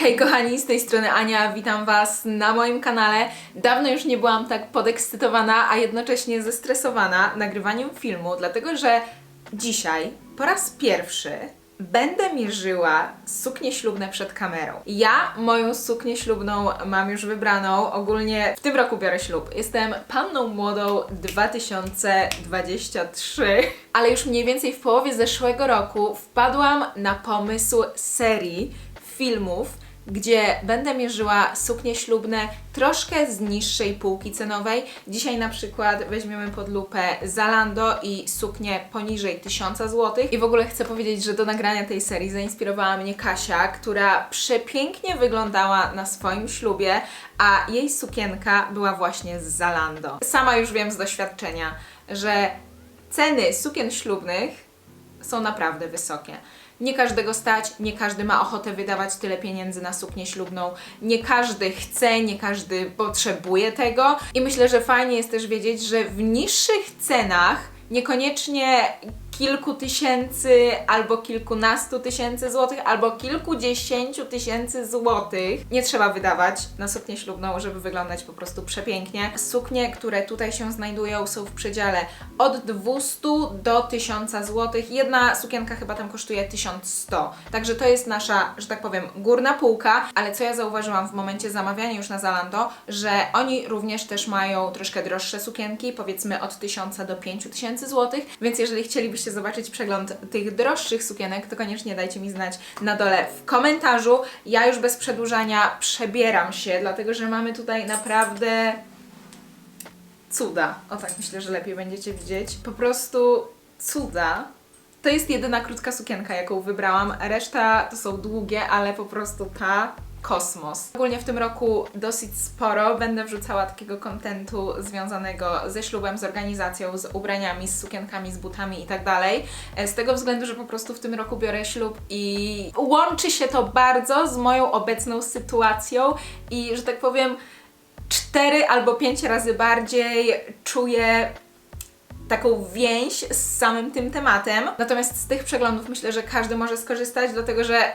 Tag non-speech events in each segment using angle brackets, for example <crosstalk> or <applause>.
Hej kochani, z tej strony Ania, witam Was na moim kanale. Dawno już nie byłam tak podekscytowana, a jednocześnie zestresowana nagrywaniem filmu, dlatego że dzisiaj po raz pierwszy będę mierzyła suknie ślubne przed kamerą. Ja moją suknię ślubną mam już wybraną. Ogólnie w tym roku biorę ślub. Jestem panną młodą 2023, ale już mniej więcej w połowie zeszłego roku wpadłam na pomysł serii filmów, gdzie będę mierzyła suknie ślubne troszkę z niższej półki cenowej. Dzisiaj na przykład weźmiemy pod lupę Zalando i suknię poniżej 1000 zł. I w ogóle chcę powiedzieć, że do nagrania tej serii zainspirowała mnie Kasia, która przepięknie wyglądała na swoim ślubie, a jej sukienka była właśnie z Zalando. Sama już wiem z doświadczenia, że ceny sukien ślubnych są naprawdę wysokie. Nie każdego stać, nie każdy ma ochotę wydawać tyle pieniędzy na suknię ślubną, nie każdy chce, nie każdy potrzebuje tego. I myślę, że fajnie jest też wiedzieć, że w niższych cenach niekoniecznie kilku tysięcy albo kilkunastu tysięcy złotych, albo kilkudziesięciu tysięcy złotych nie trzeba wydawać na suknię ślubną, żeby wyglądać po prostu przepięknie. Suknie, które tutaj się znajdują, są w przedziale od 200 do 1000 złotych. Jedna sukienka chyba tam kosztuje 1100. Także to jest nasza, że tak powiem, górna półka, ale co ja zauważyłam w momencie zamawiania już na Zalando, że oni również też mają troszkę droższe sukienki, powiedzmy od 1000 do 5000 złotych, więc jeżeli chcielibyście zobaczyć przegląd tych droższych sukienek, to koniecznie dajcie mi znać na dole w komentarzu. Ja już bez przedłużania przebieram się, dlatego że mamy tutaj naprawdę cuda. O tak myślę, że lepiej będziecie widzieć. Po prostu cuda. To jest jedyna krótka sukienka, jaką wybrałam. Reszta to są długie, ale po prostu ta kosmos. Ogólnie w tym roku dosyć sporo będę wrzucała takiego kontentu związanego ze ślubem, z organizacją, z ubraniami, z sukienkami, z butami i tak dalej. E, Z tego względu, że po prostu w tym roku biorę ślub i łączy się to bardzo z moją obecną sytuacją i, że tak powiem, cztery albo pięć razy bardziej czuję taką więź z samym tym tematem. Natomiast z tych przeglądów myślę, że każdy może skorzystać, dlatego że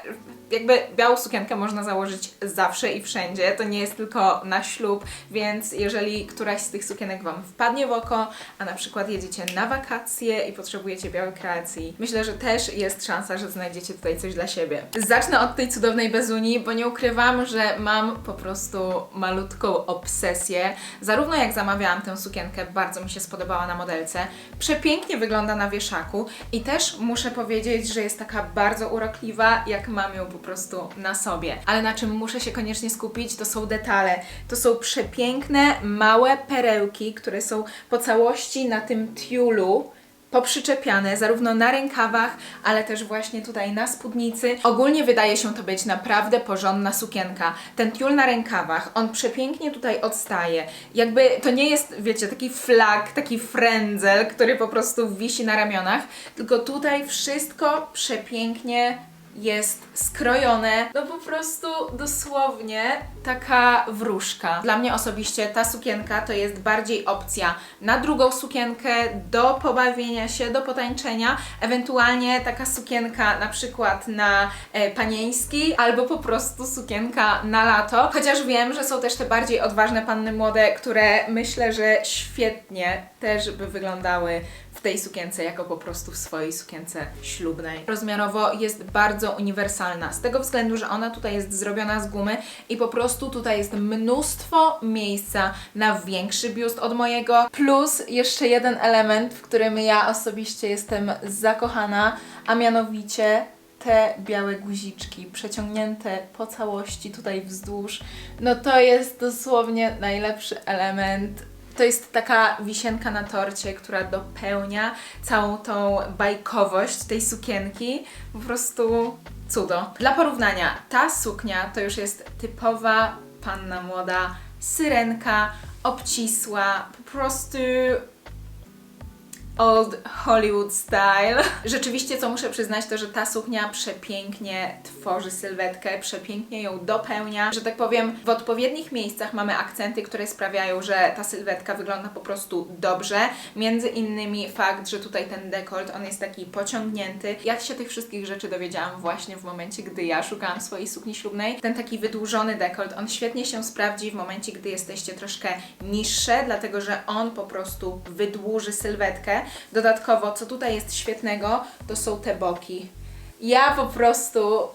jakby białą sukienkę można założyć zawsze i wszędzie. To nie jest tylko na ślub, więc jeżeli któraś z tych sukienek Wam wpadnie w oko, a na przykład jedziecie na wakacje i potrzebujecie białej kreacji, myślę, że też jest szansa, że znajdziecie tutaj coś dla siebie. Zacznę od tej cudownej bezuni, bo nie ukrywam, że mam po prostu malutką obsesję. Zarówno jak zamawiałam tę sukienkę, bardzo mi się spodobała na modelce, przepięknie wygląda na wieszaku i też muszę powiedzieć, że jest taka bardzo urokliwa, jak mam ją po prostu na sobie. Ale na czym muszę się koniecznie skupić, to są detale. To są przepiękne, małe perełki, które są po całości na tym tiulu poprzyczepiane zarówno na rękawach, ale też właśnie tutaj na spódnicy. Ogólnie wydaje się to być naprawdę porządna sukienka. Ten tiul na rękawach, on przepięknie tutaj odstaje. Jakby to nie jest, wiecie, taki flag, taki frędzel, który po prostu wisi na ramionach, tylko tutaj wszystko przepięknie jest skrojone, no po prostu dosłownie taka wróżka. Dla mnie osobiście ta sukienka to jest bardziej opcja na drugą sukienkę, do pobawienia się, do potańczenia, ewentualnie taka sukienka na przykład na e, panieński, albo po prostu sukienka na lato. Chociaż wiem, że są też te bardziej odważne panny młode, które myślę, że świetnie też by wyglądały w tej sukience jako po prostu w swojej sukience ślubnej. Rozmiarowo jest bardzo uniwersalna, z tego względu, że ona tutaj jest zrobiona z gumy i po prostu tutaj jest mnóstwo miejsca na większy biust od mojego, plus jeszcze jeden element, w którym ja osobiście jestem zakochana, a mianowicie te białe guziczki przeciągnięte po całości tutaj wzdłuż. No to jest dosłownie najlepszy element to jest taka wisienka na torcie, która dopełnia całą tą bajkowość tej sukienki. Po prostu cudo. Dla porównania, ta suknia to już jest typowa panna młoda, syrenka, obcisła, po prostu Old Hollywood style. <laughs> Rzeczywiście, co muszę przyznać, to że ta suknia przepięknie tworzy sylwetkę, przepięknie ją dopełnia. Że tak powiem, w odpowiednich miejscach mamy akcenty, które sprawiają, że ta sylwetka wygląda po prostu dobrze. Między innymi fakt, że tutaj ten dekolt, on jest taki pociągnięty. Ja się tych wszystkich rzeczy dowiedziałam właśnie w momencie, gdy ja szukałam swojej sukni ślubnej. Ten taki wydłużony dekolt, on świetnie się sprawdzi w momencie, gdy jesteście troszkę niższe, dlatego że on po prostu wydłuży sylwetkę. Dodatkowo, co tutaj jest świetnego, to są te boki. Ja po prostu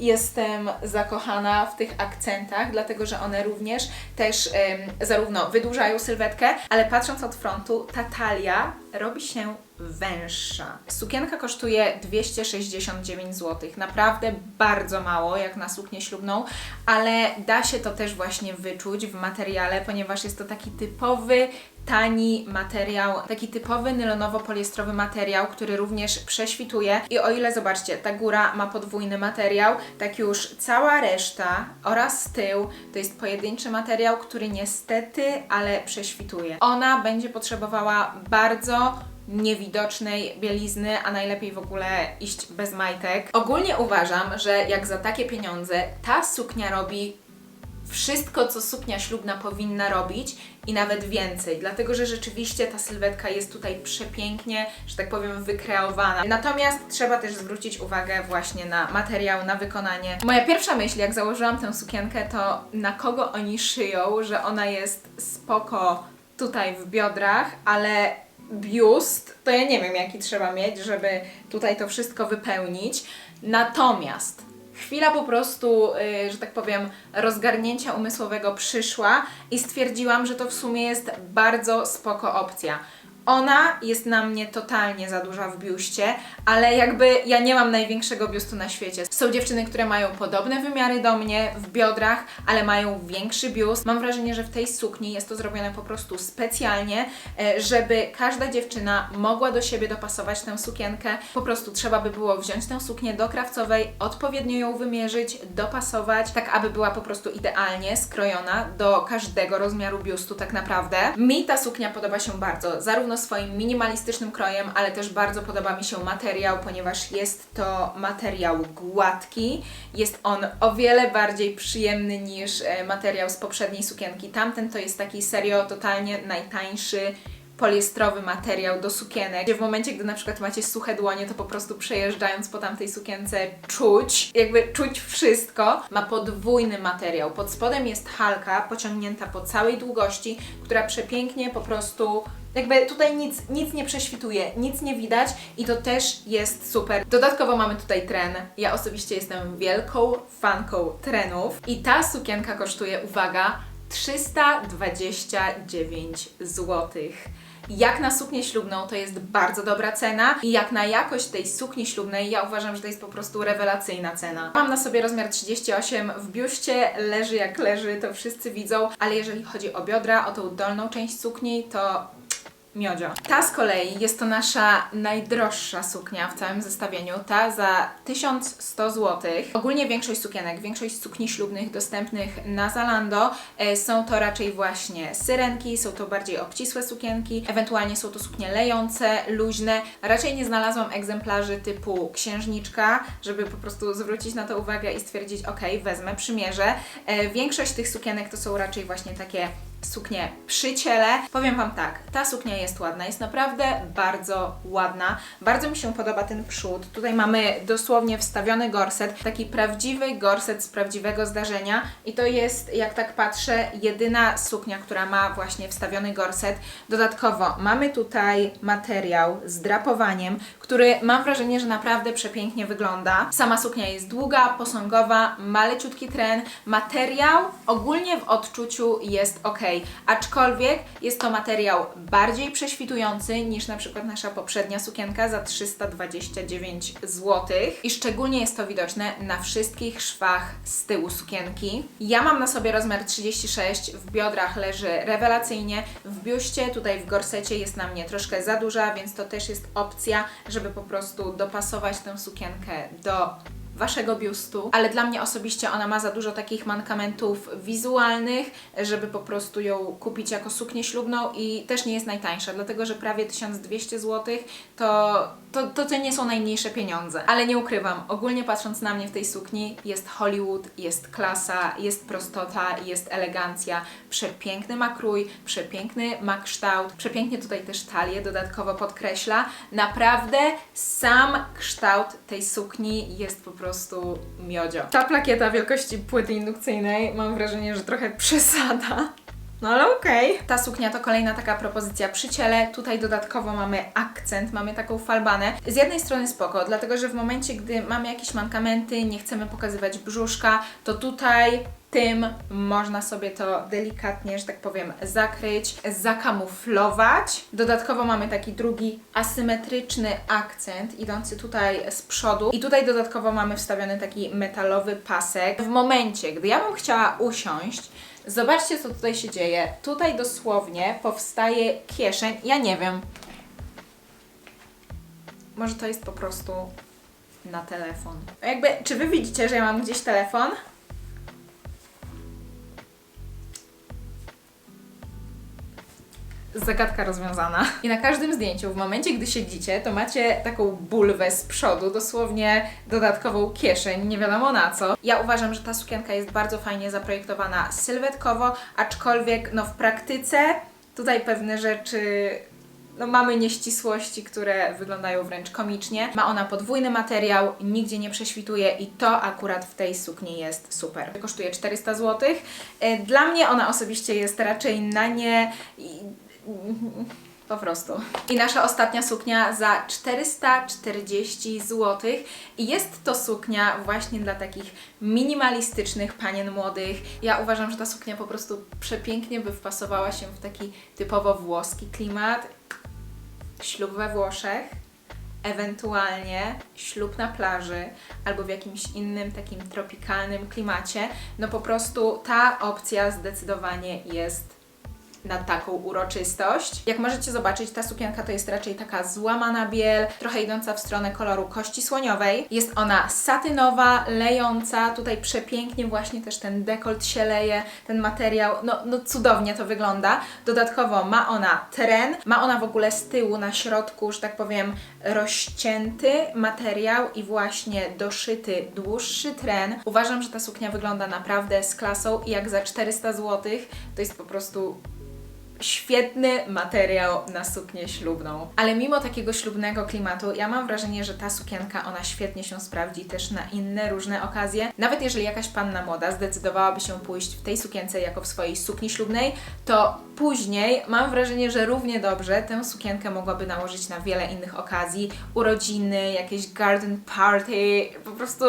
jestem zakochana w tych akcentach, dlatego że one również też em, zarówno wydłużają sylwetkę, ale patrząc od frontu, ta talia robi się węższa. Sukienka kosztuje 269 zł. Naprawdę bardzo mało, jak na suknię ślubną, ale da się to też właśnie wyczuć w materiale, ponieważ jest to taki typowy tani materiał, taki typowy nylonowo-poliestrowy materiał, który również prześwituje. I o ile zobaczcie, ta góra ma podwójny materiał, tak już cała reszta oraz tył to jest pojedynczy materiał, który niestety, ale prześwituje. Ona będzie potrzebowała bardzo niewidocznej bielizny, a najlepiej w ogóle iść bez majtek. Ogólnie uważam, że jak za takie pieniądze ta suknia robi wszystko, co suknia ślubna powinna robić i nawet więcej, dlatego że rzeczywiście ta sylwetka jest tutaj przepięknie, że tak powiem, wykreowana. Natomiast trzeba też zwrócić uwagę właśnie na materiał, na wykonanie. Moja pierwsza myśl, jak założyłam tę sukienkę, to na kogo oni szyją, że ona jest spoko tutaj w biodrach, ale biust, to ja nie wiem, jaki trzeba mieć, żeby tutaj to wszystko wypełnić. Natomiast chwila po prostu, y, że tak powiem, rozgarnięcia umysłowego przyszła i stwierdziłam, że to w sumie jest bardzo spoko opcja. Ona jest na mnie totalnie za duża w biuście, ale jakby ja nie mam największego biustu na świecie. Są dziewczyny, które mają podobne wymiary do mnie w biodrach, ale mają większy biust. Mam wrażenie, że w tej sukni jest to zrobione po prostu specjalnie, e, żeby każda dziewczyna mogła do siebie dopasować tę sukienkę. Po prostu trzeba by było wziąć tę suknię do krawcowej, odpowiednio ją wymierzyć, dopasować, tak aby była po prostu idealnie skrojona do każdego rozmiaru biustu tak naprawdę. Mi ta suknia podoba się bardzo, zarówno swoim minimalistycznym krojem, ale też bardzo podoba mi się materiał, ponieważ jest to materiał gładki. Jest on o wiele bardziej przyjemny niż e, materiał z poprzedniej sukienki. Tamten to jest taki serio totalnie najtańszy poliestrowy materiał do sukienek, gdzie w momencie, gdy na przykład macie suche dłonie, to po prostu przejeżdżając po tamtej sukience czuć, jakby czuć wszystko. Ma podwójny materiał. Pod spodem jest halka pociągnięta po całej długości, która przepięknie po prostu jakby tutaj nic, nic nie prześwituje, nic nie widać i to też jest super. Dodatkowo mamy tutaj tren. Ja osobiście jestem wielką fanką trenów i ta sukienka kosztuje, uwaga, 329 zł. Jak na suknię ślubną to jest bardzo dobra cena i jak na jakość tej sukni ślubnej ja uważam, że to jest po prostu rewelacyjna cena. Mam na sobie rozmiar 38, w biuście leży jak leży, to wszyscy widzą, ale jeżeli chodzi o biodra, o tą dolną część sukni, to miodzio. Ta z kolei jest to nasza najdroższa suknia w całym zestawieniu. Ta za 1100 zł. Ogólnie większość sukienek, większość sukni ślubnych dostępnych na Zalando e, są to raczej właśnie syrenki, są to bardziej obcisłe sukienki, ewentualnie są to suknie lejące, luźne. Raczej nie znalazłam egzemplarzy typu księżniczka, żeby po prostu zwrócić na to uwagę i stwierdzić, ok, wezmę, przymierzę. E, większość tych sukienek to są raczej właśnie takie suknię przy ciele. Powiem Wam tak, ta suknia jest ładna, jest naprawdę bardzo ładna. Bardzo mi się podoba ten przód. Tutaj mamy dosłownie wstawiony gorset, taki prawdziwy gorset z prawdziwego zdarzenia i to jest, jak tak patrzę, jedyna suknia, która ma właśnie wstawiony gorset. Dodatkowo mamy tutaj materiał z drapowaniem, który mam wrażenie, że naprawdę przepięknie wygląda. Sama suknia jest długa, posągowa, ma leciutki tren. Materiał ogólnie w odczuciu jest ok, aczkolwiek jest to materiał bardziej prześwitujący niż na przykład nasza poprzednia sukienka za 329 zł i szczególnie jest to widoczne na wszystkich szwach z tyłu sukienki. Ja mam na sobie rozmiar 36, w biodrach leży rewelacyjnie, w biuście, tutaj w gorsecie jest na mnie troszkę za duża, więc to też jest opcja, żeby po prostu dopasować tę sukienkę do Waszego biustu, ale dla mnie osobiście ona ma za dużo takich mankamentów wizualnych, żeby po prostu ją kupić jako suknię ślubną i też nie jest najtańsza, dlatego że prawie 1200 zł to, to, to, to nie są najmniejsze pieniądze. Ale nie ukrywam, ogólnie patrząc na mnie w tej sukni jest Hollywood, jest klasa, jest prostota, jest elegancja, przepiękny ma krój, przepiękny ma kształt, przepięknie tutaj też talię dodatkowo podkreśla. Naprawdę sam kształt tej sukni jest po prostu miodzio. Ta plakieta wielkości płyty indukcyjnej mam wrażenie, że trochę przesada. No ale okej. Ta suknia to kolejna taka propozycja przy ciele. Tutaj dodatkowo mamy akcent, mamy taką falbanę. Z jednej strony spoko, dlatego że w momencie, gdy mamy jakieś mankamenty, nie chcemy pokazywać brzuszka, to tutaj tym można sobie to delikatnie, że tak powiem, zakryć, zakamuflować. Dodatkowo mamy taki drugi asymetryczny akcent idący tutaj z przodu i tutaj dodatkowo mamy wstawiony taki metalowy pasek. W momencie, gdy ja bym chciała usiąść, zobaczcie co tutaj się dzieje. Tutaj dosłownie powstaje kieszeń. Ja nie wiem. Może to jest po prostu na telefon. Jakby, czy wy widzicie, że ja mam gdzieś telefon? Zagadka rozwiązana. I na każdym zdjęciu, w momencie, gdy siedzicie, to macie taką bulwę z przodu, dosłownie dodatkową kieszeń, nie wiadomo na co. Ja uważam, że ta sukienka jest bardzo fajnie zaprojektowana sylwetkowo, aczkolwiek no w praktyce tutaj pewne rzeczy no mamy nieścisłości, które wyglądają wręcz komicznie. Ma ona podwójny materiał, nigdzie nie prześwituje i to akurat w tej sukni jest super. Kosztuje 400 zł. E, Dla mnie ona osobiście jest raczej na nie po prostu. I nasza ostatnia suknia za 440 zł. I jest to suknia właśnie dla takich minimalistycznych panien młodych. Ja uważam, że ta suknia po prostu przepięknie by wpasowała się w taki typowo włoski klimat. Ślub we Włoszech, ewentualnie ślub na plaży albo w jakimś innym takim tropikalnym klimacie. No po prostu ta opcja zdecydowanie jest na taką uroczystość. Jak możecie zobaczyć, ta sukienka to jest raczej taka złamana biel, trochę idąca w stronę koloru kości słoniowej. Jest ona satynowa, lejąca, tutaj przepięknie właśnie też ten dekolt się leje, ten materiał, no, no cudownie to wygląda. Dodatkowo ma ona tren, ma ona w ogóle z tyłu na środku, że tak powiem, rozcięty materiał i właśnie doszyty dłuższy tren. Uważam, że ta suknia wygląda naprawdę z klasą i jak za 400 zł to jest po prostu świetny materiał na suknię ślubną. Ale mimo takiego ślubnego klimatu, ja mam wrażenie, że ta sukienka, ona świetnie się sprawdzi też na inne różne okazje. Nawet jeżeli jakaś panna młoda zdecydowałaby się pójść w tej sukience jako w swojej sukni ślubnej, to później mam wrażenie, że równie dobrze tę sukienkę mogłaby nałożyć na wiele innych okazji, urodziny, jakieś garden party, po prostu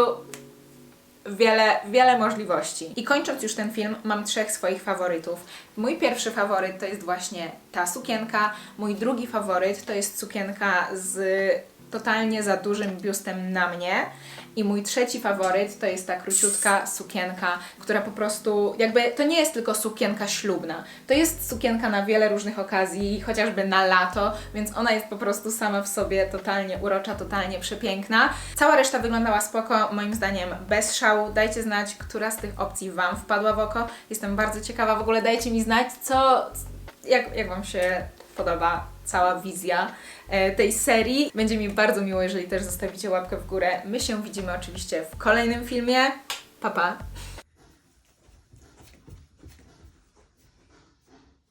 wiele, wiele możliwości. I kończąc już ten film, mam trzech swoich faworytów. Mój pierwszy faworyt to jest właśnie ta sukienka, mój drugi faworyt to jest sukienka z totalnie za dużym biustem na mnie i mój trzeci faworyt to jest ta króciutka sukienka, która po prostu jakby to nie jest tylko sukienka ślubna, to jest sukienka na wiele różnych okazji, chociażby na lato, więc ona jest po prostu sama w sobie totalnie urocza, totalnie przepiękna. Cała reszta wyglądała spoko, moim zdaniem bez szału. Dajcie znać, która z tych opcji Wam wpadła w oko. Jestem bardzo ciekawa, w ogóle dajcie mi znać, co, jak, jak Wam się podoba cała wizja e, tej serii. Będzie mi bardzo miło, jeżeli też zostawicie łapkę w górę. My się widzimy oczywiście w kolejnym filmie. Pa, pa!